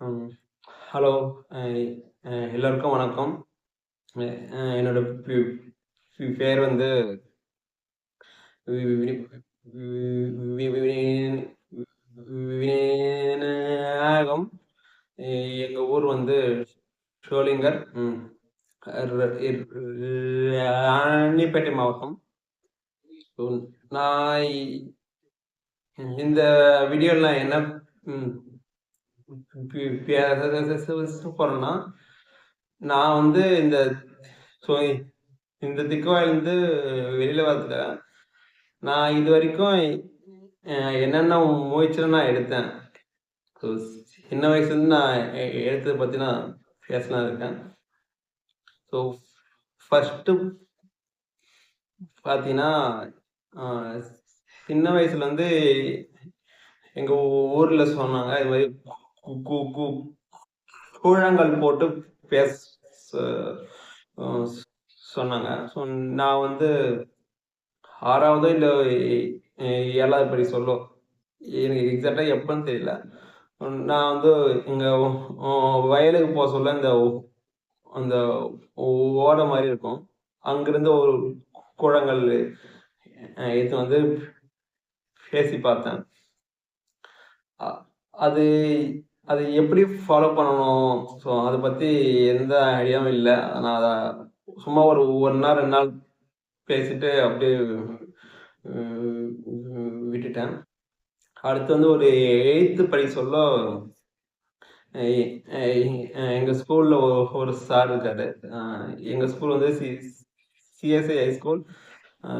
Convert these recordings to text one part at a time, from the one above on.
Hello. எல்லோருக்கும் வணக்கம். என்னோட பேர் வந்து விநாயகம். எங்கள் ஊர் வந்து ஷோலிங்கர். ராணிப்பேட்டை மாவட்டம். நான் இந்த வீடியோவில் நான் என்ன சொல்லணும்னா நான் வந்து இந்த இந்த திக்குவாயிலேருந்து வெளியில வரதுக்காக, நான் இது வரைக்கும் என்னென்ன முயற்சிலாம் நான் எடுத்தேன். ஸோ சின்ன வயசுலேருந்து நான் எடுத்ததை பற்றி நான் பேசலாம் இருக்கேன். ஸோ ஃபர்ஸ்ட்டு பார்த்தீங்கன்னா, சின்ன வயசுலேருந்து எங்கள் ஊரில் சொன்னாங்க. இது மாதிரி கு கு கு கூழாங்கல் போட்டு பேச சொன்னாங்க. ஸோ நான் வந்து ஆறாவதோ இல்லை ஏழாவது படி சொல்ல. எனக்கு எக்ஸாக்டாக எப்போன்னு தெரியல. நான் வந்து இங்கே வயலுக்கு போக சொல்ல இந்த அந்த ஓட மாதிரி இருக்கும். அங்கிருந்து ஒரு கூழாங்கல் இது வந்து பேசி பார்த்தேன். அ அது அது எப்படி ஃபாலோ பண்ணணும்? ஸோ அதை பற்றி எந்த ஐடியாவும் இல்லை நான் அதை சும்மா ஒரு ஒன் நாள் ரெண்டு நாள் பேசிட்டு அப்படியே விட்டுட்டேன். அடுத்து வந்து ஒரு எயித்து படி சொல்ல எங்கள் ஸ்கூலில் ஒரு சார் இருக்காரு. எங்கள் ஸ்கூல் வந்து சி சிஎஸ்ஐ ஹை ஸ்கூல். அ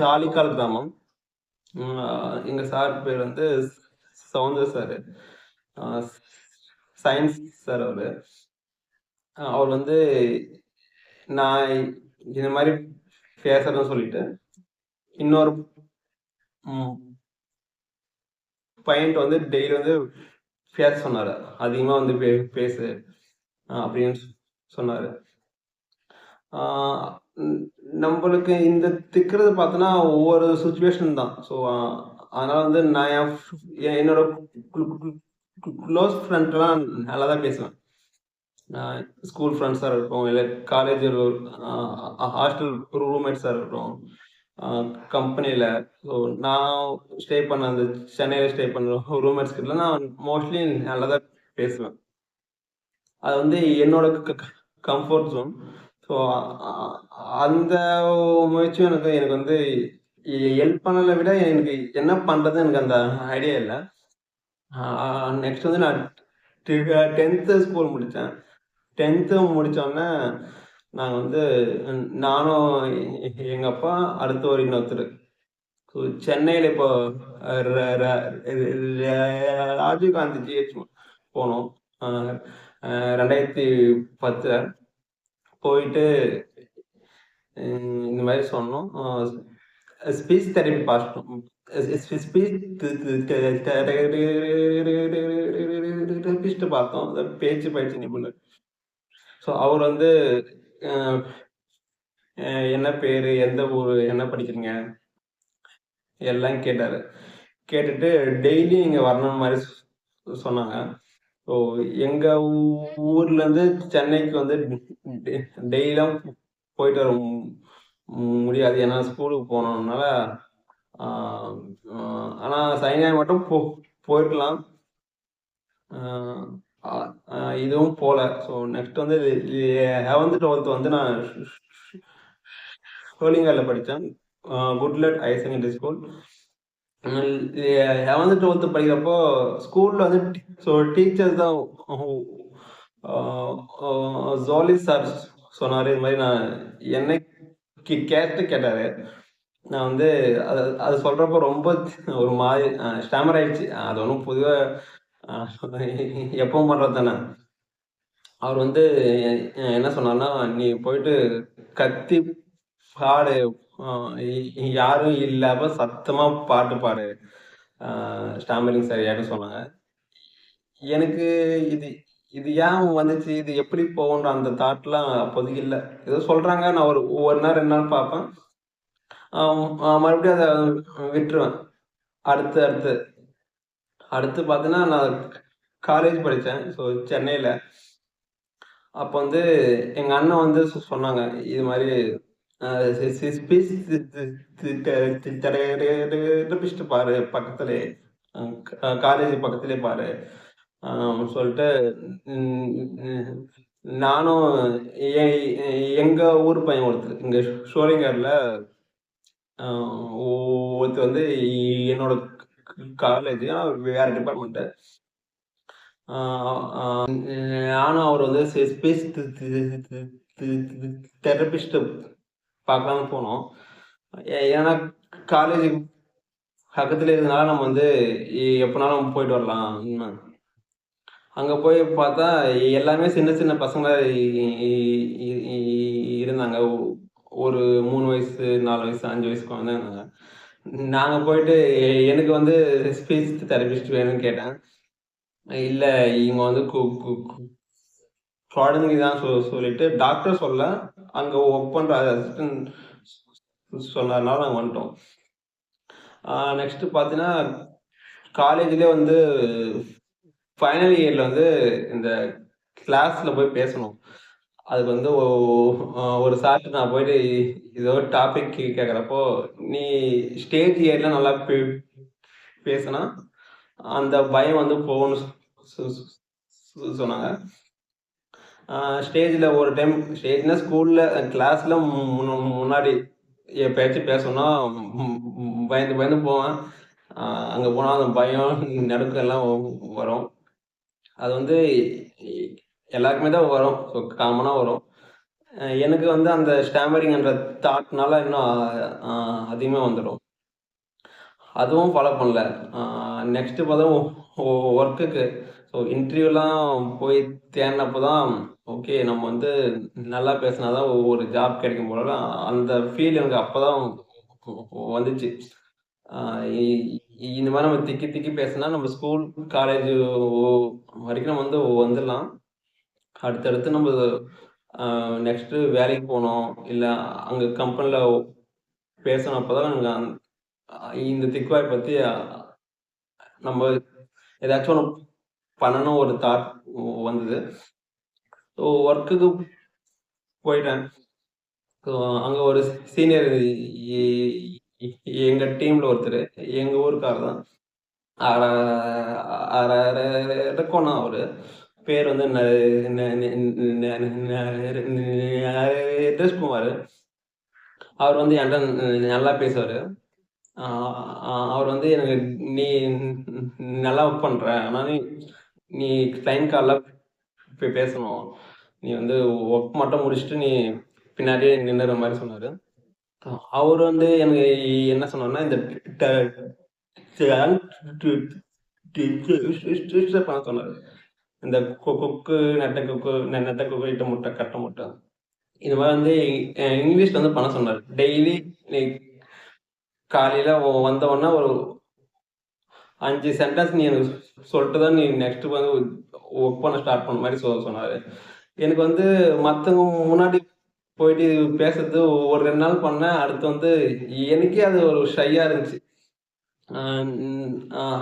தாலிக்கால் கிராமம். எங்கள் எங்க சார் பேர் வந்து சவுந்தர் சார் சயின்ஸ் சார் அவரு. அவர் வந்து நான் இந்த மாதிரி பேசுறேன்னு சொல்லிட்டு, இன்னொரு பையன் வந்து டெய்லி வந்து பேச சொன்னாரு. அதிகமா வந்து பே பேசு அப்படின்னு சொன்னாரு. நம்மளுக்கு இந்த திக்கிறது பார்த்தோன்னா, ஒவ்வொரு சுச்சுவேஷன் தான். ஸோ அதனால வந்து நான் என் என்னோட க்ளோஸ் ஃப்ரெண்ட்லாம் நல்லா தான் பேசுவேன். ஸ்கூல் ஃப்ரெண்ட்ஸாக இருக்கட்டும், இல்லை காலேஜ் ஹாஸ்டல் ரூம்மேட்ஸாக இருக்கட்டும், கம்பெனியில் ஸோ நான் ஸ்டே பண்ண அந்த சென்னையில் ஸ்டே பண்ண ரூம்மேட்ஸ் கிட்டலாம் நான் மோஸ்ட்லி நல்லா தான் பேசுவேன். அது வந்து என்னோட கம்ஃபர்ட் க கம்ஃபோர்ட் ஜோன். ஸோ அந்த முயற்சியும் எனக்கு எனக்கு வந்து ஹெல்ப் பண்ணலை விட எனக்கு என்ன பண்ணுறது எனக்கு அந்த ஐடியா இல்லை. நெக்ஸ்ட் வந்து நான் டென்த்து ஸ்கூல் முடித்தேன். டென்த்து முடித்தோடனே நாங்கள் வந்து நானும் எங்கள் அப்பா, அடுத்த ஒரு இன்னொருத்தர். ஸோ சென்னையில் இப்போ ர ராஜீவ் காந்தி ஜிஹெச் போனோம். ரெண்டாயிரத்தி பத்தில். போயிட்டு இந்த மாதிரி சொன்னோம். ஸ்பீச் தெரப்பி பார்த்தோம். ஸ்பீச் பார்த்தோம். பேச்சு பயிற்சி நிபுணர். ஸோ அவர் வந்து என்ன பேர் எந்த ஊர் என்ன படிக்கிறீங்க? எல்லாம் கேட்டார் கேட்டுட்டு டெய்லி இங்கே வரணும் மாதிரி சொன்னாங்க. ஸோ எங்க ஊர்லருந்து சென்னைக்கு வந்து டெய்லியும் போயிட்டு வர முடியாது. ஏன்னா ஸ்கூலுக்கு போனதுனால. ஆனா சனி, மட்டும் போ போயிருக்கலாம். இதுவும் போல. ஸோ நெக்ஸ்ட் வந்து 11த், 12த் வந்து நான் ஷோலிங்கர்ல படித்தேன் குட்லட் ஹையர் செகண்டரி ஸ்கூல். ம் 11த், 12த் படிக்கிறப்போ ஸ்கூல்ல வந்து ஸோ டீச்சர்ஸ் தான் ஜோலி சார் சொன்னார் இது மாதிரி நான் என்னைக்கு கே கேட்டு கேட்டார் நான் வந்து அது அது சொல்கிறப்போ ரொம்ப ஒரு மாதிரி ஸ்டாமர் ஆயிடுச்சு. அது ஒன்றும் பொதுவாக அ எப்பவும் தானே. அவர் வந்து என்ன சொன்னார்னா "நீ போயிட்டு கத்தி பாடு. யாரும் இல்லாம சத்தமா பாட்டு பாடு." அ சார் யாரும் சொன்னாங்க. எனக்கு இது இது ஏன் வந்துச்சு? இது எப்படி போகுன்ற அந்த தாட்லாம் அப்போதைக்கு இல்லை ஏதோ சொல்றாங்க. நான் ஒரு 1 நாள் ரெண்டு நாள் பார்ப்பேன். மறுபடியும் அதை விட்டுருவேன். அடுத்து அடுத்து அடுத்து பார்த்தீங்கன்னா நான் காலேஜ் படித்தேன் ஸோ சென்னையில் அப்போ வந்து எங்கள் அண்ணன் வந்து சொன்னாங்க இது மாதிரி ஸ்பீச் பாரு பக்கத்துல காலேஜ் பக்கத்துலேயே பாரு சொல்லிட்டு நானும் எ- எங்க ஊர் பையன் ஒருத்தர் இங்க சோழிங்கர்ல ஒருத்தர் வந்து என்னோட காலேஜ் வேற டிபார்ட்மெண்ட் நானும் அவர் வந்து ஸ்பேஸ் தெரபிஸ்ட் பார்க்கலாம்னு போனோம். ஏ- ஏன்னா காலேஜ் பக்கத்துல இருந்தனால நம்ம வந்து எப்போனாலும் எப்பனாலும் போயிட்டு வரலாம். அங்க போய் பார்த்தா எல்லாமே சின்ன சின்ன பசங்க இருந்தாங்க. ஒரு மூணு வயசு நாலு வயசு அஞ்சு வயசு குழந்தை இருந்தாங்க. நாங்க போயிட்டு எனக்கு வந்து ஸ்பீச் தெரபிஸ்ட் வேணும்னு கேட்டேன். இல்ல இவங்க வந்து கு- கு- குழந்தைங்க தான் சொ- சொல்லிட்டு டாக்டர் சொல்ல அங்க ஒர்க் பண்ற அசிஸ்டன்ட் சொன்னதுனால நாங்கள் வந்துட்டோம். நெக்ஸ்ட் பார்த்தீங்கன்னா காலேஜ்லேயே வந்து ஃபைனல் இயரில் வந்து இந்த கிளாஸில் போய் பேசணும். அதுக்கு வந்து ஒரு சார்ட்டு நான் போயிட்டு ஏதோ டாபிக் கேட்குறப்போ நீ ஸ்டேஜ் ஏரியில் நல்லா பே பேசினா அந்த பயம் வந்து போகணும் சொ- சொன்னாங்க. ஸ்டேஜில் ஒரு டைம் ஸ்டேஜ்னா ஸ்கூலில் கிளாஸில் முன்னாடி என் பேசணும்னா பயந்து பயந்து போவேன். அங்கே போனால் அந்த பயம் நடுக்கம் எல்லாம் வரும். அது வந்து எல்லாருக்குமே தான் வரும். ஸோ காமனாக வரும். எனக்கு வந்து அந்த ஸ்டாமரிங்ன்ற தாட்னால இன்னும் அதிகமாக வந்துடும். அதுவும் ஃபாலோ பண்ணல. நெக்ஸ்ட்டு பார்த்தா ஒர்க்குக்கு ஸோ இன்டர்வியூலாம் போய் தேடினப்போ தான் ஓகே நம்ம வந்து நல்லா பேசினா தான் ஒவ்வொரு ஜாப் கிடைக்கும் போல அந்த ஃபீல் எனக்கு அப்போ தான் வந்துச்சு இந்த மாதிரி நம்ம திக்கி திக்கி பேசினா நம்ம ஸ்கூல் காலேஜ் வரைக்கும் நம்ம வந்து வந்துடலாம். அடுத்தடுத்து நம்ம நெக்ஸ்ட்டு வேலைக்கு போனோம் இல்லை அங்கே கம்பெனியில் பேசணும் அப்போ தான் எனக்கு இந்த திக்குவாய் பற்றி நம்ம ஏதாச்சும் ஒன்று பண்ணணும் ஒரு தாட் வந்தது. ஸோ ஒர்க்குக்கு போயிட்டேன். ஸோ அங்கே ஒரு சீனியர் எங்கள் டீமில் ஒருத்தர் எங்கள் ஊருக்காரர் தான் இருக்கணும் அவர். பேர் வந்து குமார். அவர் வந்து என்கிட்ட நல்லா பேசுவார். அவர் வந்து எனக்கு நீ நல்லா ஒர்க் பண்ணுற ஆனால் நீ கிளைண்ட் காலில் போய் பேசணும். நீ வந்து ஒர்க் மட்டும் முடிச்சுட்டு நீ பின்னாடியே நின்னுற மாதிரி சொன்னார். அவர் வந்து எனக்கு என்ன சொன்னார்னா இந்த பண்ண சொன்னார். இந்த கொக்கு நெட்டை கொக்கு நெட்டை கொக்கு இட்ட முட்டை கட்ட முட்டை. இந்த மாதிரி வந்து அஹ் இங்கிலீஷ்ல வந்து பண்ண சொன்னார். டெய்லி நீ காலையில வந்த உடனே ஒரு அஞ்சு சென்டென்ஸ் நீ எனக்கு சொல்லிட்டு தான் நீ நெக்ஸ்ட் வந்து ஒர்க் பண்ண ஸ்டார்ட் பண்ண மாதிரி சொல்ல சொன்னார். எனக்கு வந்து மற்றவங்க முன்னாடி போயிட்டு பேசுறது ஒரு ரெண்டு நாள் பண்ணேன். அடுத்து வந்து எனக்கே அது ஒரு ஷையாக இருந்துச்சு.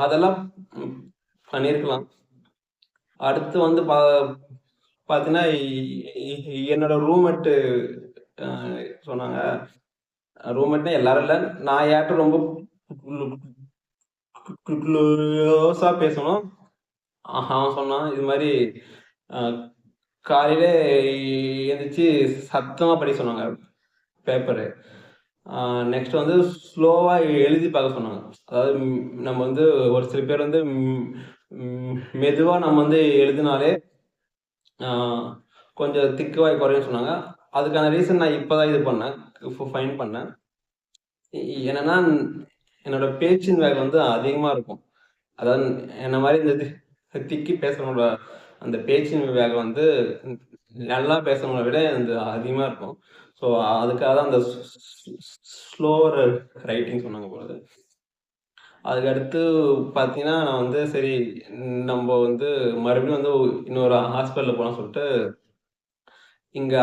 அதெல்லாம் பண்ணியிருக்கலாம் அடுத்து வந்து பா பார்த்தீங்கன்னா என்னோட ரூம்மேட்டு சொன்னாங்க. ரூம்மேட்னா எல்லாரும் இல்லை. நான் யார்கிட்ட ரொம்ப க்ளோஸாக பேசணும். அவன் சொன்னான் இது மாதிரி காலையில் எழுந்திரிச்சு சத்தமாக படிக்க சொன்னாங்க பேப்பரு நெக்ஸ்ட் வந்து ஸ்லோவாக எழுதி பார்க்க சொன்னாங்க. அதாவது நம்ம வந்து ஒரு சில பேர் வந்து மெதுவாக நம்ம வந்து எழுதினாலே கொஞ்சம் திக்குவாய் குறையும் சொன்னாங்க. அதுக்கான ரீசன் நான் இப்போ தான் இது பண்ணேன் ஃபைன் பண்ணேன். என்னென்னா என்னன்னா என்னோட பேச்சின் வேகம் வந்து அதிகமாக இருக்கும் அதாவது என்ன மாதிரி இந்த தி- திக்கி பேசுறவங்களோட அந்த பேச்சின் வேகம் வந்து நல்லா பேசுகிறவங்கள விட அந்த அதிகமாக இருக்கும் ஸோ அதுக்காக தான் அந்த ஸ்லோவர் ரைட்டிங் சொன்னாங்க போகிறது அதுக்கடுத்து பார்த்தீங்கன்னா நான் வந்து சரி நம்ம வந்து மறுபடியும் வந்து இன்னொரு ஹாஸ்பிட்டலில் போகலாம் சொல்லிட்டு இங்கே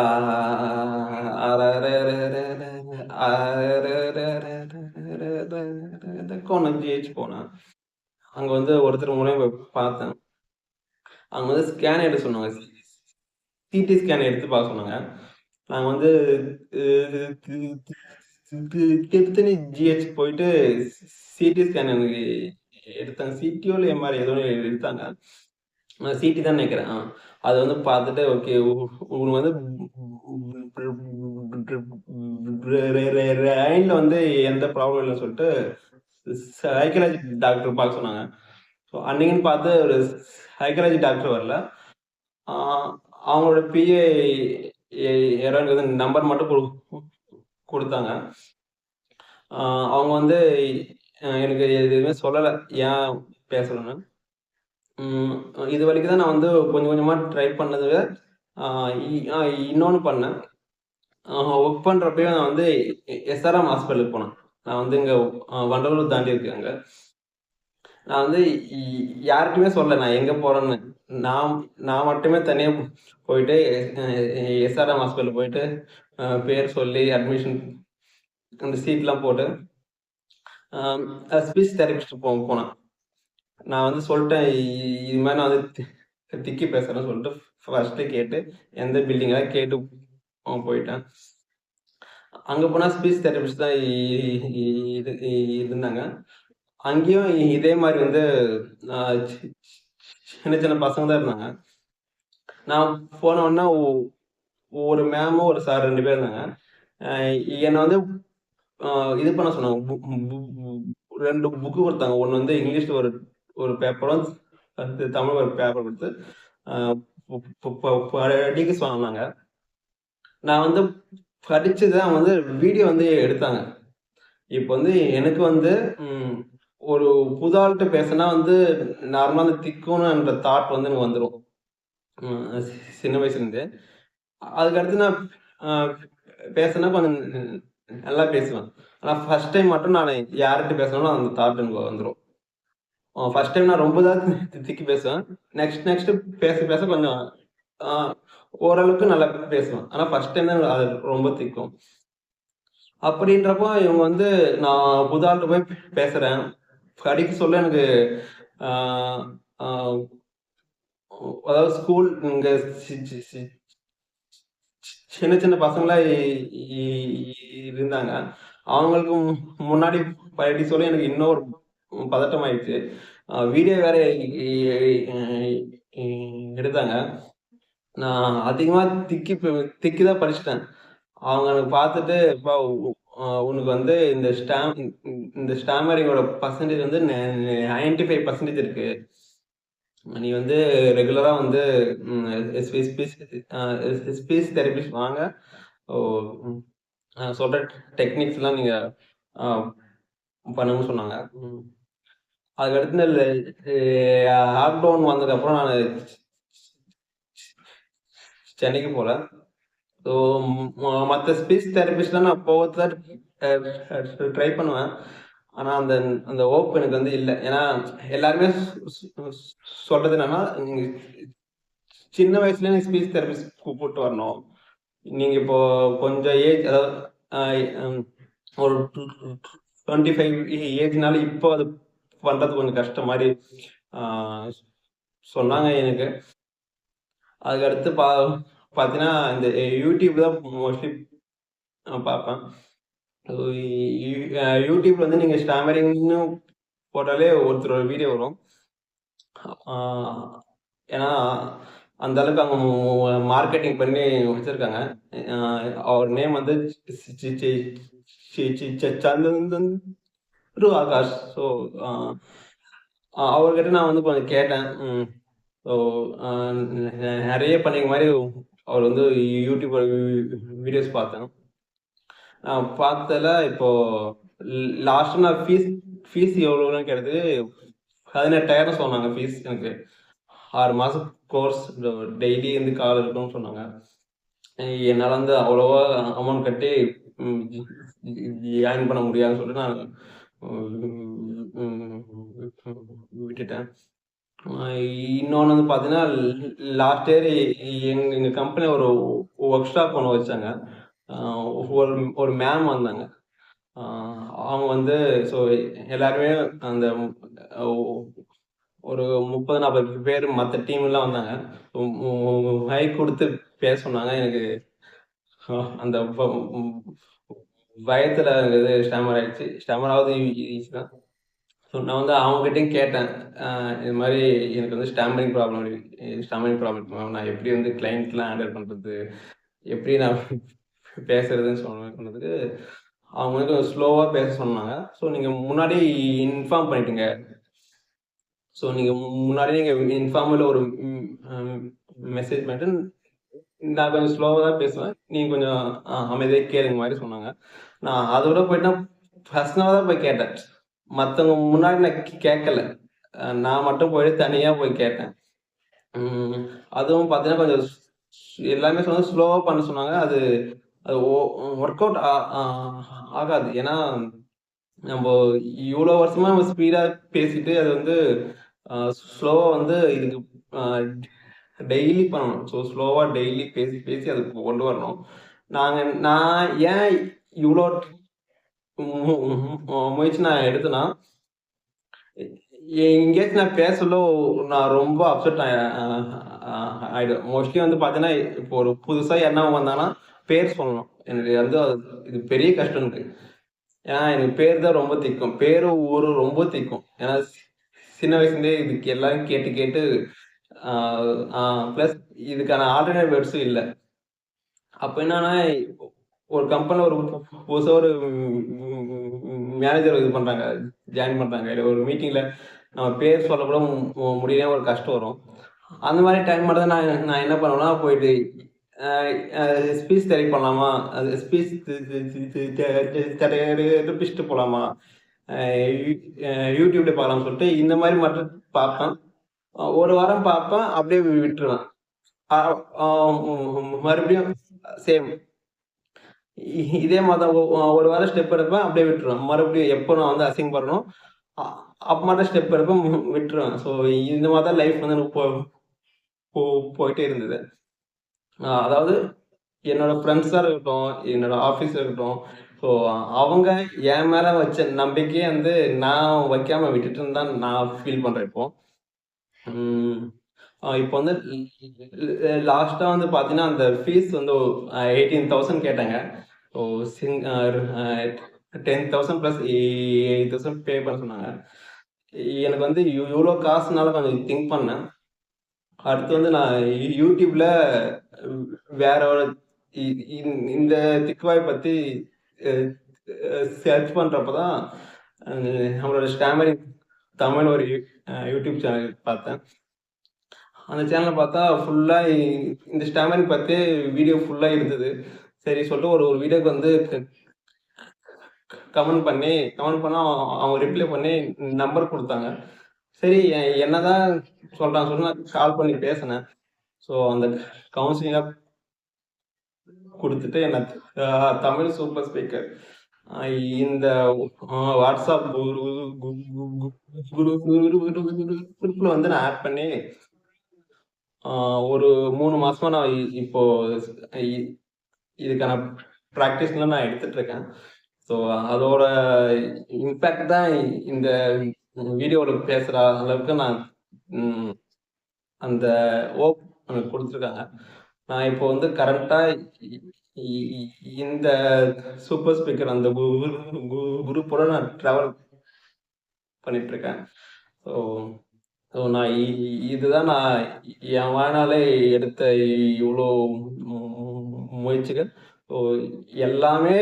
கோணம் ஜிஹெச் போனேன் அங்கே வந்து ஒருத்தர் மூலியம் பார்த்தேன். அவங்க வந்து ஸ்கேன் எடுத்து சொன்னாங்க. சிடி ஸ்கேன் எடுத்து பார்க்க சொன்னாங்க. நாங்கள் வந்து திருத்தணி ஜிஹெச் போயிட்டு சிடி ஸ்கேன் எனக்கு எடுத்தாங்க. சிடியோ இல்லை எம்ஆர் ஏதோ எடுத்தாங்க. சிடி தான் நினைக்கிறேன். ஆ அது வந்து பார்த்துட்டு ஓகே உங்களுக்கு வந்து ரைனில் வந்து எந்த ப்ராப்ளம் இல்லைன்னு சொல்லிட்டு சைக்காலஜி டாக்டர் பார்க்க சொன்னாங்க. ஸோ அன்னைக்குன்னு பார்த்து ஒரு சைக்காலஜி டாக்டர் வரல. அவங்களோட பிஏ யாராவது நம்பர் மட்டும் கொடு கொடுத்தாங்க. அவங்க வந்து எனக்கு எதுவுமே சொல்லலை. ஏன் பேசணும்னு இது வரைக்கும் தான் நான் வந்து கொஞ்சம் கொஞ்சமாக ட்ரை பண்ணது இன்னொன்று பண்ணேன். ஒர்க் பண்றப்பயே நான் வந்து எஸ்ஆர்எம் ஹாஸ்பிட்டலுக்கு போனேன். நான் வந்து இங்கே வண்டலூர் தாண்டி இருக்கேன் அங்கே. நான் வந்து யார்கிட்டையுமே சொல்லலை நான் எங்கே போகிறேன்னு நான் நான் மட்டுமே தனியாக போயிட்டு எஸ்ஆர்எம் ஹாஸ்பிட்டல் போயிட்டு பேர் சொல்லி அட்மிஷன் அந்த சீட்லாம் போட்டு ஸ்பீச் தெரபிஸ்ட் போ போனேன். நான் வந்து சொல்லிட்டேன் இது மாதிரி நான் வந்து திக்கி பேசுகிறேன்னு சொல்லிட்டு ஃபர்ஸ்ட் கேட்டு எந்த பில்டிங்கெல்லாம் கேட்டு போயிட்டேன். அங்கே போனால் ஸ்பீச் தெரபிஸ்ட் தான் இது இருந்தாங்க அங்கேயும் இதே மாதிரி வந்து சின்ன சின்ன பசங்க தான் இருந்தாங்க. நான் போன உடனே ஒரு மேமும் ஒரு சார் ரெண்டு பேர் இருந்தாங்க. என்னை வந்து இது பண்ண சொன்னாங்க. ரெண்டு புக்கு கொடுத்தாங்க. ஒன்று வந்து இங்கிலீஷில் ஒரு ஒரு பேப்பரும் தமிழ் ஒரு பேப்பர் கொடுத்து படிக்க சொன்னாங்க. நான் வந்து படித்து தான் வந்து வீடியோ வந்து எடுத்தாங்க. இப்போ வந்து எனக்கு வந்து ஒரு புது ஆள்கிட்ட பேசினா வந்து நார்மலாக அந்த திக்கணுன்ற தாட் வந்து எனக்கு வந்துடும் சின்ன வயசுலேருந்து. அதுக்கடுத்து நான் பேசினா கொஞ்சம் நல்லா பேசுவேன். ஆனால் ஃபஸ்ட் டைம் மட்டும் நான் யார்கிட்ட பேசணும் அந்த தாட் எனக்கு வந்துடும் ஃபர்ஸ்ட் டைம் நான் ரொம்ப தான் திக்கி பேசுவேன். நெக்ஸ்ட் நெக்ஸ்ட் பேச பேச கொஞ்சம் ஓரளவுக்கு நல்லா பேசுவேன். ஆனால் ஃபர்ஸ்ட் டைம் தான் அது ரொம்ப திக்கும். அப்படின்றப்போ இவங்க வந்து நான் புதாள்கிட்ட போய் பேசுகிறேன் படிக்க சொல்ல எனக்கு அதாவது ஸ்கூல் இங்கே சின்ன சின்ன பசங்களா இருந்தாங்க. அவங்களுக்கு முன்னாடி படிக்க சொல்ல எனக்கு இன்னொரு பதட்டம் ஆயிடுச்சு. வீடியோ வேற எடுத்தாங்க. நான் அதிகமாக திக்கி திக்கி தான் படிச்சிட்டேன். அவங்க பார்த்துட்டு இப்போ உனக்கு வந்து இந்த ஸ்டாம் இந்த ஸ்டாமரிங்கோட பர்சன்டேஜ் வந்து நைன்டி ஃபைவ் பர்சன்டேஜ் இருக்கு. நீ வந்து ரெகுலராக வந்து ஸ்பீச் தெரபிஸ்ட் வாங்க. சொல்கிற டெக்னிக்ஸ்லாம் நீங்கள் பண்ணணும்னு சொன்னாங்க. அதுக்கடுத்து இந்த லாக்டவுன் வந்ததுக்கப்புறம் நான் சென்னைக்கு போகிறேன் ஸோ மற்ற ஸ்பீச் தெரபிஸ்ட்லாம் நான் போகிறது ட்ரை பண்ணுவேன். ஆனால் அந்த அந்த ஓப் எனக்கு வந்து இல்லை. ஏன்னா எல்லாருமே சொல்கிறது என்னன்னா சின்ன வயசுல எனக்கு ஸ்பீச் தெரபிஸ்ட் கூப்பிட்டு வரணும். நீங்கள் இப்போ கொஞ்சம் ஏஜ் அதாவது ஒரு டுவெண்ட்டி ஃபைவ் ஏஜ்னால இப்போ அது பண்ணுறது கொஞ்சம் கஷ்டம் மாதிரி சொன்னாங்க எனக்கு. அதுக்கடுத்து பா பார்த்தீங்கன்னா இந்த யூடியூப் தான் மோஸ்ட்லி பார்ப்பேன். யூடியூப்ல வந்து நீங்கள் ஸ்டாமரிங்னு போட்டாலே ஒருத்தர் வீடியோ வரும். ஏன்னா அந்த அளவுக்கு அவங்க மார்க்கெட்டிங் பண்ணி வச்சிருக்காங்க. அவர் நேம் வந்து சந்தன் ஆகாஷ் ஸோ அவர்கிட்ட நான் வந்து கொஞ்சம் கேட்டேன். ஸோ நிறைய பண்ணிக்க மாதிரி அவர் வந்து யூடியூப் வீடியோஸ் பார்த்தேன். நான் பார்த்ததில் இப்போ லாஸ்ட்டு நான் ஃபீஸ் ஃபீஸ் எவ்வளோன்னு கேட்டது பதினெட்டாயிரம் சொன்னாங்க ஃபீஸ் எனக்கு. ஆறு மாதம் கோர்ஸ் டெய்லி வந்து கால் இருக்கும்னு சொன்னாங்க. என்னால் வந்து அவ்வளோவா அமௌண்ட் கட்டி ஜாயின் பண்ண முடியாதுன்னு சொல்லிட்டு நான் விட்டுட்டேன். இன்னொன்று வந்து பார்த்தீங்கன்னா லாஸ்ட் இயர் எங்கள் எங்கள் கம்பெனி ஒரு ஒர்க் ஷாப் ஒன்று வச்சாங்க ஒரு ஒரு மேம் வந்தாங்க. அவங்க வந்து ஸோ எல்லாருமே அந்த ஒரு முப்பது நாற்பது பேர் மற்ற டீம்லாம் வந்தாங்க. மைக் கொடுத்து பேச சொன்னாங்க. எனக்கு அந்த வயத்தில் ம், இது ஸ்டாமர் ஆயிடுச்சு. ஸ்டாமர் ஆகுது ஈஸி தான். ஸோ நான் வந்து அவங்ககிட்டையும் கேட்டேன். இது மாதிரி எனக்கு வந்து ஸ்டாம்பரிங் ப்ராப்ளம் ஸ்டாம்பரிங் ப்ராப்ளம் நான் எப்படி வந்து கிளைண்ட்லாம் ஹேண்டில் பண்ணுறது எப்படி நான் பேசுறதுன்னு சொன்னதுக்கு அவங்க வந்து ஸ்லோவாக பேச சொன்னாங்க. ஸோ நீங்கள் முன்னாடி இன்ஃபார்ம் பண்ணிட்டுங்க. ஸோ நீங்கள் முன்னாடி நீங்கள் இன்ஃபார்மில் ஒரு மெசேஜ் பண்ணிட்டு நான் கொஞ்சம் ஸ்லோவாக தான் பேசுவேன். நீங்கள் கொஞ்சம் அமைதியாக கேளுங்க மாதிரி சொன்னாங்க. நான் அதோட போயிட்டு பர்சனலாக தான் போய் கேட்டேன். மற்றவங்க முன்னாடி நான் கேட்கல நான் மட்டும் போய் தனியாக போய் கேட்டேன். அதுவும் பார்த்தீங்கன்னா கொஞ்சம் எல்லாமே சொன்னாங்க ஸ்லோவாக பண்ண சொன்னாங்க. அது அது ஒர்க் அவுட் ஆகாது. ஏன்னா நம்ம இவ்வளோ வருஷமா நம்ம ஸ்பீடாக பேசிட்டு அது வந்து ஸ்லோவாக வந்து இதுக்கு டெய்லி பண்ணணும். ஸோ ஸ்லோவாக டெய்லி பேசி பேசி அதுக்கு கொண்டு வரணும். நாங்கள் நான் ஏன் இவ்வளோ முயற்சி நான் எடுத்தேன்னா எங்கேயாச்சும் நான் பேசல நான் ரொம்ப அப்செட் ஆயிடும் மோஸ்ட்லி வந்து பார்த்தீங்கன்னா இப்போ ஒரு புதுசாக என்ன வந்தாங்கன்னா பேர் சொல்லணும். எனக்கு வந்து அது இது பெரிய கஷ்டம் இருக்கு ஏன்னா எனக்கு பேர் தான் ரொம்ப திக்கும். பேரு ஊரு ரொம்ப திக்கும். ஏன்னா சி- சின்ன வயசுலேருந்தே இதுக்கு எல்லாரும் கேட்டு கேட்டு ப்ளஸ் இதுக்கான ஆல்டர்னேட் வேர்ட்ஸும் இல்லை. அப்போ என்னன்னா ஒரு கம்பெனியில் ஒரு புதுசாக ஒரு மேனேஜர் இது பண்ணுறாங்க ஜாயின் பண்ணுறாங்க இல்லை ஒரு மீட்டிங்கில் நம்ம பேர் சொல்ல கூட மு- முடியல ஒரு கஷ்டம் வரும். அந்த மாதிரி டைம் மட்டும் தான் நான் நான் என்ன பண்ணுவேன்னா போயிட்டு ஸ்பீச் தெரி பண்ணலாமா? அது ஸ்பீச் பிடிச்சிட்டு போகலாமா யூடியூப்ல பார்க்கலாம்னு சொல்லிட்டு இந்த மாதிரி மட்டும் பார்ப்பேன். ஒரு வாரம் பார்ப்பேன் அப்படியே விட்டுருவேன். மறுபடியும் சேம் இதே மாதிரி தான் ஒரு வாரம் ஸ்டெப் எடுப்பேன் அப்படியே விட்டுருவேன். மறுபடியும் எப்போ நான் வந்து அசிங் பண்ணணும் அ- அப்போ மட்டும் ஸ்டெப் எடுப்பேன் விட்டுருவேன். ஸோ இந்த மாதிரி தான் லைஃப் வந்து எனக்கு போ போ- போயிட்டே இருந்தது. அதாவது என்னோட ஃப்ரெண்ட்ஸாக இருக்கட்டும் என்னோட ஆஃபீஸாக இருக்கட்டும் ஸோ அவங்க என் மேலே வச்ச நம்பிக்கையை வந்து நான் வைக்காமல் விட்டுட்டு தான் நான் ஃபீல் பண்ணுறேன் இப்போ. இப்போ வந்து லாஸ்ட்டாக வந்து பார்த்தீங்கன்னா அந்த ஃபீஸ் வந்து எயிட்டீன் தௌசண்ட் கேட்டாங்க. So Singh ten thousand plus eight thousand pay பண்ண சொன்னாங்க. எனக்கு வந்து இவ்வளோ காசுனால கொஞ்சம் திங்க் பண்ணேன். அடுத்து வந்து நான் யூடியூப்ல வேற ஒரு இ- இந்த திக்குவாய் பற்றி சர்ச் பண்ணுறப்ப தான் நம்மளோட ஸ்டாமரிங் தமிழ் ஒரு யூ- யூடியூப் சேனல் பார்த்தேன். அந்த சேனலை பார்த்தா ஃபுல்லாக இந்த ஸ்டாமரிங் பற்றி வீடியோ ஃபுல்லாக இருந்தது சரி சொல்லிட்டு ஒரு ஒரு வீடியோக்கு வந்து கமெண்ட் பண்ணி கமெண்ட் பண்ணால் அவங்க- ரிப்ளை பண்ணி நம்பர் கொடுத்தாங்க சரி எ- என்னதான் சொல்றாங்க சொல்லி நான் கால் பண்ணி பேசினேன் ஸோ அந்த கவுன்சிலிங்காக கொடுத்துட்டு என்ன தமிழ் சூப்பர் ஸ்பீக்கர் இந்த வாட்ஸ்அப் குரூப்பில் வந்து நான் ஆட் பண்ணி ஒரு மூணு மாசமா நான் இப்போ இதுக்கான ப்ராக்டிஸ்லாம் நான் எடுத்துட்டு இருக்கேன் ஸோ அதோட இம்பேக்ட் தான் இந்த வீடியோவில் பேசுகிற அளவுக்கு நான் அந்த ஓப் எனக்கு கொடுத்துருக்காங்க. நான் இப்போ வந்து கரண்ட்டாக இந்த சூப்பர் ஸ்பீக்கர் அந்த குரூப்போட நான் ட்ராவல் பண்ணிட்டு இருக்கேன் ஸோ ஸோ நான் இ- இதுதான் நான் என் வாழ்நாளே எடுத்த இவ்வளோ முயற்சிகள். ஸோ எல்லாமே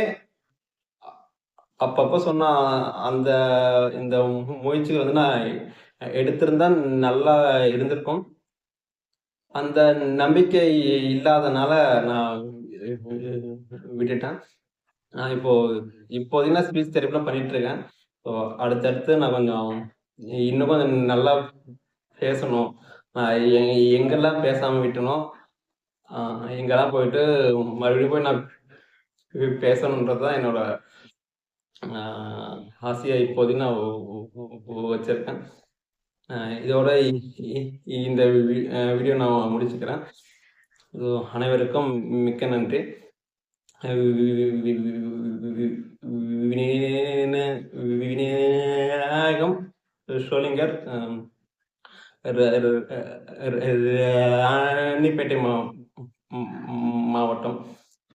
அப்பப்போ சொன்ன அந்த இந்த முயற்சிகள் வந்து நான் எடுத்திருந்தா நல்லா இருந்திருக்கும். அந்த நம்பிக்கை இல்லாதனால நான் விட்டுட்டேன். நான் இப்போ இப்போதைக்கு நான் ஸ்பீச் தெரப்பிலாம் பண்ணிட்டு இருக்கேன். ஸோ அடுத்தடுத்து நான் கொஞ்சம் இன்னும் கொஞ்சம் நல்லா பேசணும். எங்கெல்லாம் பேசாம விட்டனோ எங்கெல்லாம் போயிட்டு மறுபடியும் போய் நான் பேசணுன்றது தான் என்னோட ஆஹ் ஆசையா இப்போதைக்கு நான் வச்சிருக்கேன். இதோட இந்த வீடியோ நான் முடிச்சுக்கிறேன். அனைவருக்கும் மிக்க நன்றி. விநாயகம் ஷோலிங்கர் ராணிப்பேட்டை மாவட்டம்.